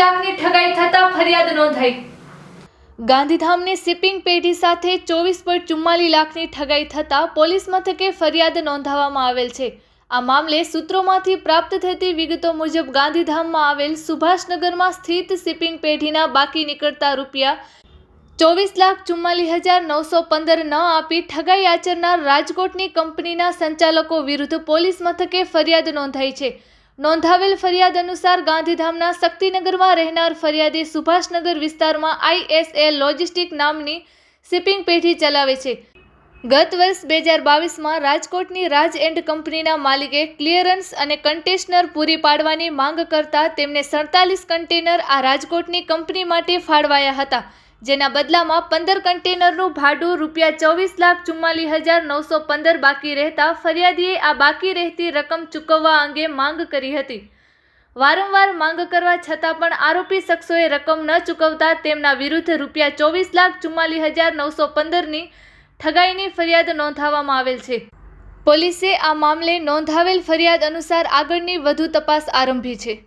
લાખની ઠગાઈ થતા ફરિયાદ નોંધાઈ. ગાંધીધામની શિપિંગ પેઢી સાથે ચોવીસ પોઈન્ટ ચુમ્માલીસ લાખની ઠગાઈ થતાં પોલીસ મથકે ફરિયાદ નોંધાવવામાં આવેલ છે. આ મામલે સૂત્રોમાંથી પ્રાપ્ત થતી વિગતો મુજબ ગાંધીધામમાં આવેલ સુભાષનગરમાં સ્થિત શિપિંગ પેઢીના બાકી નીકળતા રૂપિયા ચોવીસ લાખ ચુમ્માલીસ હજાર નવસો પંદર ન આપી ઠગાઈ આચરનાર રાજકોટની કંપનીના સંચાલકો વિરુદ્ધ પોલીસ મથકે ફરિયાદ નોંધાઈ છે. નોંધાવેલ ફરિયાદ અનુસાર ગાંધીધામના શક્તિનગરમાં રહેનાર ફરિયાદી સુભાષનગર વિસ્તારમાં આઈએસએલ લોજિસ્ટિક નામની શિપિંગ પેઢી ચલાવે છે. ગત વર્ષ બે હજાર બાવીસમાં રાજકોટની રાજ એન્ડ કંપનીના માલિકે ક્લિયરન્સ અને કન્ટેનર પૂરી પાડવાની માંગ કરતા તેમને સડતાલીસ કન્ટેનર આ રાજકોટની કંપની માટે ફાળવાયા હતા. જેના બદલામાં પંદર કન્ટેનરનું ભાડું રૂપિયા ચોવીસ લાખ ચુમ્માલીસ હજાર નવસો પંદર બાકી રહેતા ફરિયાદીએ આ બાકી રહેતી રકમ ચૂકવવા અંગે માંગ કરી હતી. વારંવાર માંગ કરવા છતાં પણ આરોપી શખ્સોએ રકમ ન ચૂકવતા તેમના વિરુદ્ધ રૂપિયા ચોવીસ લાખ ચુમ્માલીસ હજાર નવસો પંદરની ઠગાઈની ફરિયાદ નોંધાવવામાં આવેલ છે. પોલીસે આ મામલે નોંધાવેલ ફરિયાદ અનુસાર આગળની વધુ તપાસ આરંભી છે.